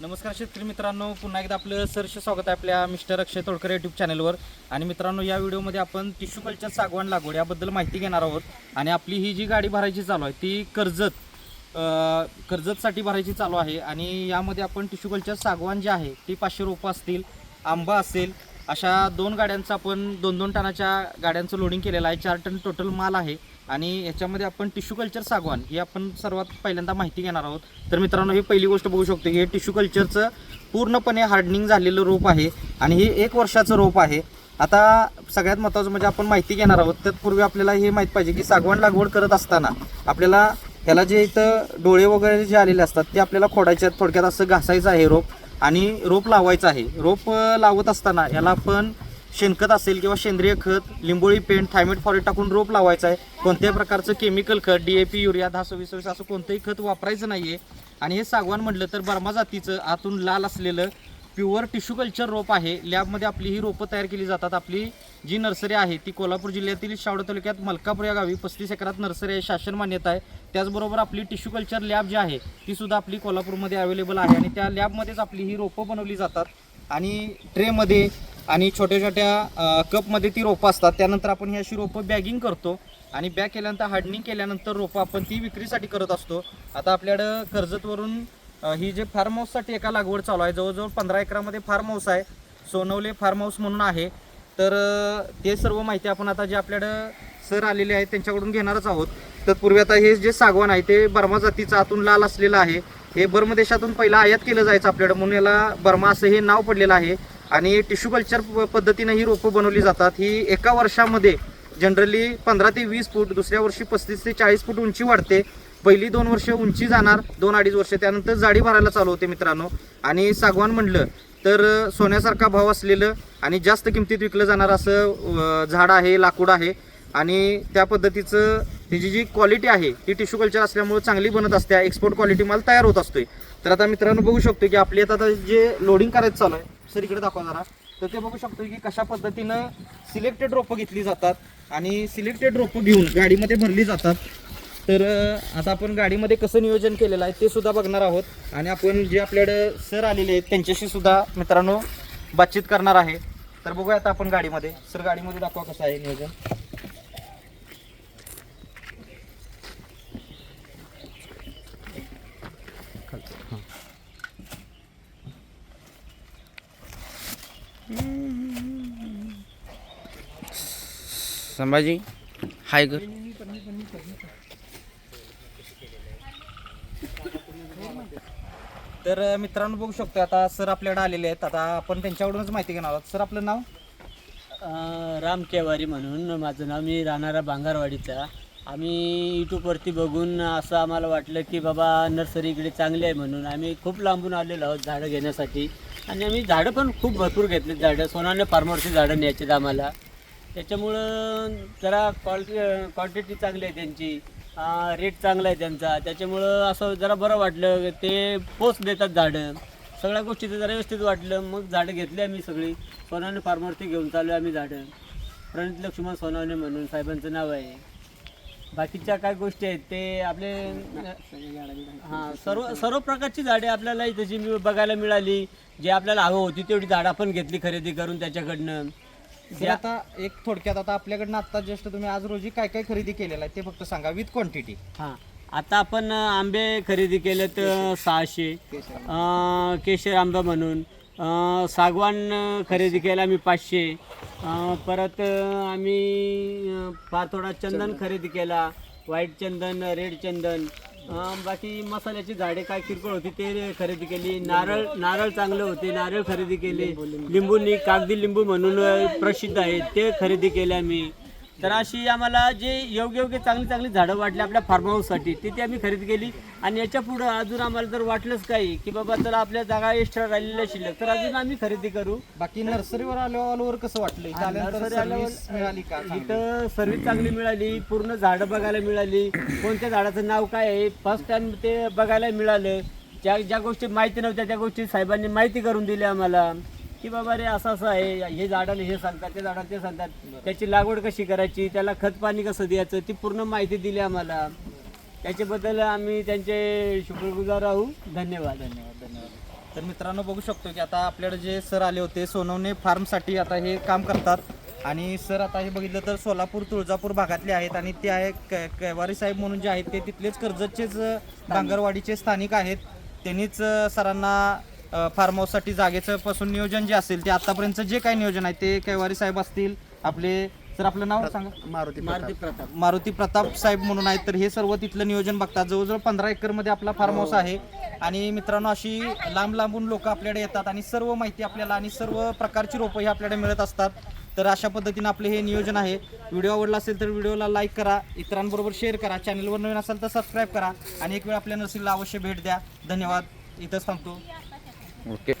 नमस्कार शेतकरी मित्रांनो पुन्हा एकदा आपलं सरस स्वागत आहे आपल्या मिस्टर अक्षय तोडकर यूट्यूब चॅनलवर आणि मित्रांनो या व्हिडिओमध्ये आपण टिश्यू कल्चर सागवान लागवड याबद्दल माहिती घेणार आहोत. आणि आपली ही जी गाडी भरायची चालू आहे ती कर्जत कर्जतसाठी भरायची चालू आहे. आणि यामध्ये आपण टिश्यू कल्चर सागवान जे आहे ती पाचशे रोपं असतील आंबा असेल अशा दोन गाड्यांचं आपण दोन दोन टनाच्या गाड्यांचं लोडिंग केलेलं आहे. चार टन टोटल माल आहे. आणि याच्यामध्ये आपण टिश्यू कल्चर सागवान ही आपण सर्वात पहिल्यांदा माहिती घेणार आहोत. तर मित्रांनो ही पहिली गोष्ट बघू शकतो की हे टिश्यू कल्चरचं पूर्णपणे हार्डनिंग झालेलं रोप आहे. आणि हे एक वर्षाचं रोप आहे. आता सगळ्यात महत्त्वाचं म्हणजे आपण माहिती घेणार आहोत. तत्पूर्वी आपल्याला हे माहीत पाहिजे की सागवान लागवड करत असताना आपल्याला ह्याला जे इथं डोळे वगैरे जे आलेले असतात ते आपल्याला खोडायचे आहेत. थोडक्यात असं घासायचं आहे रोप. आणि रोप लावायचं आहे. रोप लावत असताना याला आपण शेणखत असेल किंवा सेंद्रिय खत लिंबोळी पेंट थायमेट फॉरेट टाकून रोप लावायचं आहे. कोणत्याही प्रकारचं केमिकल खत डी ए पी युरिया दहा सव्वीस सव्वीस असं कोणतंही खत वापरायचं नाही आहे आणि हे सागवान म्हटलं तर बर्मा जातीचं आतून लाल असलेलं प्युअर टिश्यू कल्चर रोप आहे. लॅबमध्ये आपली ही रोपं तयार केली जातात. आपली जी नर्सरी आहे ती कोल्हापूर जिल्ह्यातील शावडा तालुक्यात मलकापूर या गावी पस्तीस एकरात नर्सरी आहे शासन मान्यता आहे. त्याचबरोबर आपली टिश्यू कल्चर लॅब जी आहे ती सुद्धा आपली कोल्हापूरमध्ये अवेलेबल आहे आणि त्या लॅबमध्येच आपली ही रोपं बनवली जातात. आणि ट्रेमध्ये आणि छोट्या छोट्या कपमध्ये ती रोपं असतात. त्यानंतर आपण ही अशी रोपं बॅगिंग करतो आणि बॅग केल्यानंतर हार्डनिंग केल्यानंतर रोपं आपण ती विक्रीसाठी करत असतो. आता आपल्याकडं कर्जतवरून ही जे फार्म हाऊससाठी एका लागवड चालू आहे जवळजवळ पंधरा एकरामध्ये फार्म हाऊस आहे. सोनवले फार्म हाऊस म्हणून आहे. तर ते सर्व माहिती आपण आता जे आपल्याकडं सर आलेले आहेत त्यांच्याकडून घेणारच आहोत. तत्पूर्वी आता हे जे सागवान आहे ते बर्मा जातीचं आतून लाल असलेलं आहे. हे बर्म देशातून पहिला आयात केलं जायचं आपल्याकडं म्हणून याला बर्मा असं हे नाव पडलेलं आहे. आणि टिश्यू कल्चर पद्धतीनं ही रोपं बनवली जातात. ही एका वर्षामध्ये जनरली पंधरा ते वीस फूट दुसऱ्या वर्षी पस्तीस ते चाळीस फूट उंची वाढते. पहिली दोन वर्ष उंची जाणार दोन अडीच वर्ष. त्यानंतर जाडी भरायला चालू होते मित्रांनो. आणि सागवान म्हणलं तर सोन्यासारखा भाव असलेलं आणि जास्त किमतीत विकलं जाणार असं झाड आहे लाकूड आहे. आणि त्या पद्धतीचं तिची जी क्वालिटी आहे ती टिश्यू कल्चर असल्यामुळे चांगली बनत असते. एक्सपोर्ट क्वालिटी माल तयार होत असतोय. तर आता मित्रांनो बघू शकतो की आपली आता जे लोडिंग करायचं चालू आहे सर इकडे दाखवा जरा. तर ते बघू शकतो की कशा पद्धतीनं सिलेक्टेड रोपं घेतली जातात आणि सिलेक्टेड रोपं घेऊन गाडीमध्ये भरली जातात. तर आता आपण गाडीमध्ये कसं नियोजन केलेलं आहे ते सुद्धा बघणार आहोत. आणि आपण जे आपल्याकडे सर आलेले आहेत त्यांच्याशी सुद्धा मित्रांनो बातचीत करणार आहे. तर बघूया आता आपण गाडीमध्ये. सर गाडीमध्ये दाखवा कसं आहे नियोजन. संभाजी हाय गर तर मित्रांनो बघू शकतो आता सर आपल्याकडे आलेले आहेत. आता आपण त्यांच्याकडूनच माहिती घेणार आहोत. सर आपलं नाव? राम केवारी म्हणून. माझं नाव मी राहणारा भांगारवाडीचा. आम्ही यूट्यूबवरती बघून असं आम्हाला वाटलं की बाबा नर्सरी इकडे चांगली आहे म्हणून आम्ही खूप लांबून आलेलो आहोत झाडं घेण्यासाठी. आणि आम्ही झाडं पण खूप भरपूर घेतले झाडं. सोनाने फार्मरची झाडं न्यायची आम्हाला. त्याच्यामुळं जरा क्वालिटी क्वांटिटी चांगली आहे त्यांची. रेट चांगला आहे त्यांचा. त्याच्यामुळं असं जरा बरं वाटलं ते पोच देतात झाडं. सगळ्या गोष्टीचं जरा व्यवस्थित वाटलं. मग झाडं घेतली आम्ही सगळी. सोनावणे फार्मवरती घेऊन चालू आम्ही झाडं. प्रणित लक्ष्मण सोनावणे म्हणून साहेबांचं नाव आहे. बाकीच्या काय गोष्टी आहेत ते आपले हां सर्व सर्व प्रकारची झाडे आपल्याला जशी बघायला मिळाली जे आपल्याला हवं होती तेवढी झाडं आपण घेतली खरेदी करून त्याच्याकडनं. सर आता एक थोडक्यात आता आपल्याकडनं आता जस्ट तुम्ही आज रोजी काय काय खरेदी केलेलं आहे ते फक्त सांगा विथ क्वांटिटी हां आता आपण अं, आंबे खरेदी केलेत अं, सहाशे अं, केशर आंबा म्हणून अं, सागवान अं, खरेदी केला आम्ही पाचशे अं, परत अं, आम्ही अं, पातोडा चंदन खरेदी केला व्हाईट चंदन रेड चंदन अं, बाकी मसाल्याची झाडे काय किरकोळ होती ते खरेदी केली. नारळ नारळ चांगले होते नारळ खरेदी केले. लिंबूनी कागदी लिंबू म्हणून अं, प्रसिद्ध आहे ते खरेदी केले आम्ही. तर अशी आम्हाला जे योग्य योग्य चांगली चांगली झाडं वाटली आपल्या फार्म हाऊससाठी ती ती आम्ही खरेदी केली. आणि याच्या पुढं अजून आम्हाला जर वाटलंच काही की बाबा चला आपल्या जागा एक्स्ट्रा राहिलेल्या शिल्लक तर अजून आम्ही खरेदी करू. बाकी नर्सरीवर आल्यावर कसं वाटलं? इथं आल्यानंतर नर्सरी आल्यावर मिळाली का चांगली? इथं सर्व्हिस चांगली मिळाली पूर्ण झाडं बघायला मिळाली. कोणत्या झाडाचं नाव काय आहे? फर्स्ट टाइम ते बघायला मिळालं. ज्या ज्या गोष्टी माहिती नव्हत्या त्या गोष्टी साहेबांनी माहिती करून दिली आम्हाला. की बाबा रे असं असं आहे. हे झाडाला हे सांगतात ते झाडाला ते सांगतात. त्याची लागवड कशी करायची? त्याला खत पाणी कसं द्यायचं? ती पूर्ण माहिती दिली आम्हाला. त्याच्याबद्दल आम्ही त्यांचे शुक्रगुजार राहू धन्यवाद. धन्यवाद धन्यवाद. तर मित्रांनो बघू शकतो की आता आपल्याकडे जे सर आले होते सोनवणे फार्मसाठी आता हे काम करतात. आणि सर आता हे बघितलं तर सोलापूर तुळजापूर भागातले आहेत आणि ते आहे क- कैवारी साहेब म्हणून जे आहेत ते तिथलेच कर्जतचेच अ, बांगरवाडीचे स्थानिक आहेत. त्यांनीच सरांना फार्म हाऊससाठी जागेचं पासून नियोजन जे असेल ते आतापर्यंतचं जे काही नियोजन आहे ते कैवारी साहेब असतील आपले सर आपलं नाव सांगा. मारुती मारुती प्रताप. मारुती प्रताप साहेब म्हणून आहेत तर हे सर्व तिथलं नियोजन बघतात जवळजवळ पंधरा एकरमध्ये आपला फार्म हाऊस आहे. आणि मित्रांनो अशी लांब लांबून लोक आपल्याकडे येतात आणि सर्व माहिती आपल्याला आणि सर्व प्रकारची रोपं ही आपल्याकडे मिळत असतात. तर अशा पद्धतीने आपले हे नियोजन आहे. व्हिडिओ आवडला असेल तर व्हिडिओला लाईक करा इतरांबरोबर शेअर करा चॅनलवर नवीन असेल तर सबस्क्राईब करा. आणि एक वेळ आपल्या नर्सिंगला अवश्य भेट द्या. धन्यवाद. इथंच थांबतो. ఓకే